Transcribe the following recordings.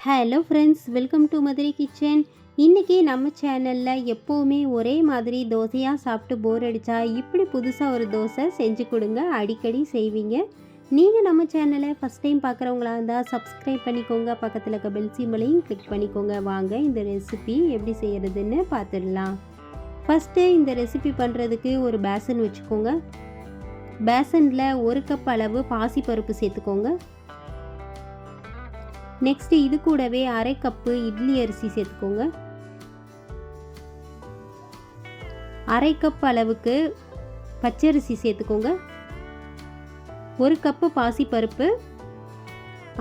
Hello friends welcome to Madurai kitchen இன்றைக்கி நம்ம சேனலில் எப்போவுமே ஒரே மாதிரி தோசையாக சாப்பிட்டு போர் அடித்தா இப்படி புதுசாக ஒரு தோசை செஞ்சு கொடுங்க அடிக்கடி செய்வீங்க. நீங்கள் நம்ம சேனலை ஃபஸ்ட் டைம் பார்க்குறவங்களா இருந்தால் சப்ஸ்கிரைப் பண்ணிக்கோங்க பக்கத்தில் இருக்க பெல் சிம்பளையும் கிளிக் பண்ணிக்கோங்க. வாங்க இந்த ரெசிபி எப்படி செய்கிறதுன்னு பார்த்துடலாம். ஃபஸ்ட்டு இந்த ரெசிபி பண்ணுறதுக்கு ஒரு பேசன் வச்சுக்கோங்க. பேசனில் ஒரு கப் அளவு பாசிப்பருப்பு சேர்த்துக்கோங்க. நெக்ஸ்ட்டு இது கூடவே அரை கப்பு இட்லி அரிசி சேர்த்துக்கோங்க. அரை கப் அளவுக்கு பச்சரிசி சேர்த்துக்கோங்க. ஒரு கப்பு பாசிப்பருப்பு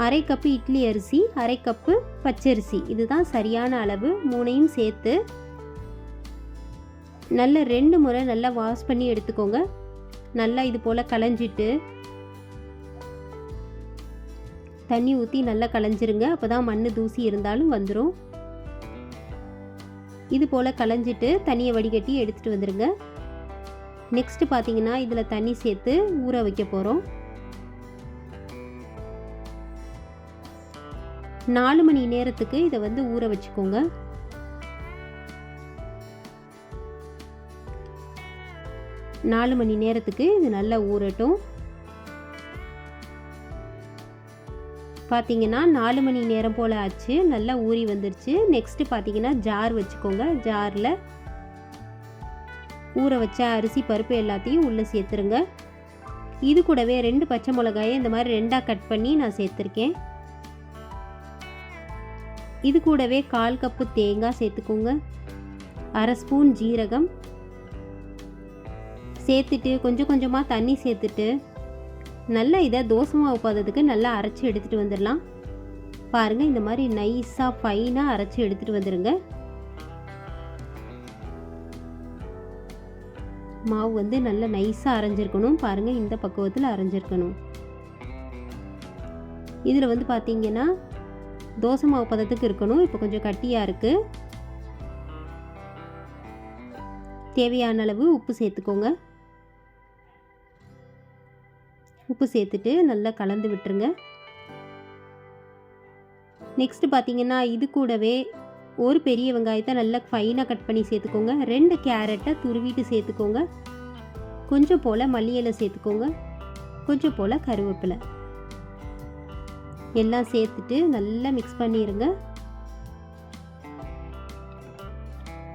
அரை கப்பு இட்லி அரிசி அரை கப்பு பச்சரிசி. இதுதான் சரியான அளவு. மூணையும் சேர்த்து நல்ல ரெண்டு முறை நல்லா வாஷ் பண்ணி எடுத்துக்கோங்க. நல்லா இது போல் களைஞ்சிட்டு தண்ணி ஊற்றி நல்லா களைஞ்சிருங்க. அப்போ தான் மண் தூசி இருந்தாலும் வந்துடும் இது போல் களைஞ்சிட்டு தண்ணியை வடிகட்டி எடுத்துகிட்டு வந்துடுங்க நெக்ஸ்ட்டு பார்த்தீங்கன்னா இதில் தண்ணி சேர்த்து ஊற வைக்க போகிறோம் நாலு மணி நேரத்துக்கு இதை வந்து ஊற வச்சுக்கோங்க. நாலு மணி நேரத்துக்கு இது நல்லா ஊறட்டும். பார்த்தீங்கன்னா நாலு மணி நேரம் போல் ஆச்சு. நல்லா ஊறி வந்துருச்சு. நெக்ஸ்ட்டு பார்த்தீங்கன்னா ஜார் வச்சுக்கோங்க. ஜாரில் ஊற வச்ச அரிசி பருப்பு எல்லாத்தையும் உள்ளே சேர்த்துருங்க. இது கூடவே ரெண்டு பச்சை மிளகாயை இந்த மாதிரி ரெண்டாக கட் பண்ணி நான் சேர்த்துருக்கேன். இது கூடவே கால் கப்பு தேங்காய் சேர்த்துக்கோங்க. அரை ஸ்பூன் ஜீரகம். சேர்த்துட்டு கொஞ்சம் கொஞ்சமாக தண்ணி சேர்த்துட்டு நல்லா இதை தோசை மாவு பதத்துக்கு நல்லா அரைச்சி எடுத்துகிட்டு வந்துடலாம். பாருங்கள் இந்த மாதிரி நைஸாக ஃபைனாக அரைச்சி எடுத்துகிட்டு வந்துடுங்க மாவு வந்து நல்லா நைஸாக அரைஞ்சிருக்கணும். பாருங்கள் இந்த பக்குவத்தில் அரைஞ்சிருக்கணும். இதில் வந்து பார்த்தீங்கன்னா தோசை மாவு பதத்துக்கு இருக்கணும். இப்போ கொஞ்சம் கட்டியாக இருக்குது தேவையான அளவு உப்பு சேர்த்துக்கோங்க. உப்பு சேர்த்துட்டு நல்லா கலந்து விட்டுருங்க. நெக்ஸ்ட்டு பார்த்தீங்கன்னா இது கூடவே ஒரு பெரிய வெங்காயத்தை நல்லா ஃபைனாக கட் பண்ணி சேர்த்துக்கோங்க. ரெண்டு கேரட்டை துருவிட்டு சேர்த்துக்கோங்க. கொஞ்சம் போல் மல்லியலை சேர்த்துக்கோங்க. கொஞ்சம் போல் கருவேப்பிலை. எல்லாம் சேர்த்துட்டு நல்லா மிக்ஸ் பண்ணிடுங்க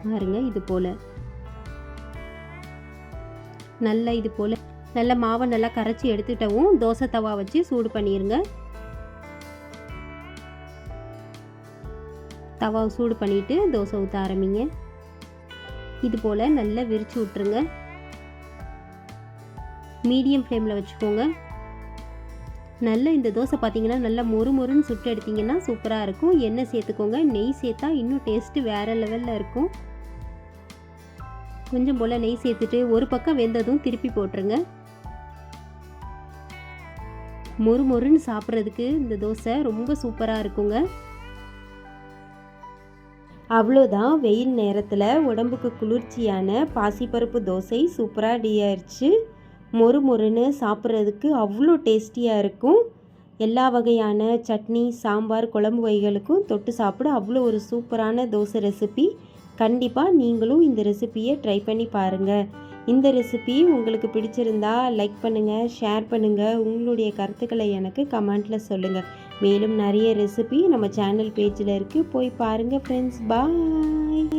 பாருங்க இது போல். நல்லா இது போல் நல்லா மாவை நல்லா கரைச்சி எடுத்துட்டவும் தோசை தவா வச்சு சூடு பண்ணிடுங்க தவாவை சூடு பண்ணிவிட்டு தோசை ஊற்ற ஆரம்பிங்க. இது போல் நல்லா விரித்து விட்ருங்க மீடியம் ஃப்ளேமில் வச்சுக்கோங்க. நல்ல இந்த தோசை பார்த்தீங்கன்னா நல்லா மொறு மொறுன்னு சுட்டு எடுத்திங்கன்னா சூப்பராக இருக்கும். எண்ணெய் சேர்த்துக்கோங்க. நெய் சேர்த்தா இன்னும் டேஸ்ட்டு வேறு லெவலில் இருக்கும். கொஞ்சம் போல் நெய் சேர்த்துட்டு ஒரு பக்கம் வெந்ததும் திருப்பி போட்டுருங்க. மொறு மொறுன்னு சாப்பிட்றதுக்கு இந்த தோசை ரொம்ப சூப்பராக இருக்குங்க. அவ்வளோதான் வெயில் நேரத்தில் உடம்புக்கு குளிர்ச்சியான பாசிப்பருப்பு தோசை சூப்பராக ரெடி மொறு மொறுன்னு சாப்பிட்றதுக்கு அவ்வளோ டேஸ்டியாக இருக்கும். எல்லா வகையான சட்னி சாம்பார் குழம்பு வகைகளுக்கும் தொட்டு சாப்பிட அவ்வளோ ஒரு சூப்பரான தோசை ரெசிபி. கண்டிப்பாக நீங்களும் இந்த ரெசிப்பியை ட்ரை பண்ணி பாருங்கள் இந்த ரெசிபி உங்களுக்கு பிடிச்சிருந்தா லைக் பண்ணுங்கள் ஷேர் பண்ணுங்கள் உங்களுடைய கருத்துக்களை எனக்கு கமெண்ட்டில் சொல்லுங்கள் மேலும் நிறைய ரெசிபி நம்ம சேனல் பேஜில் இருக்குது போய் பாருங்கள் ஃப்ரெண்ட்ஸ் பாய்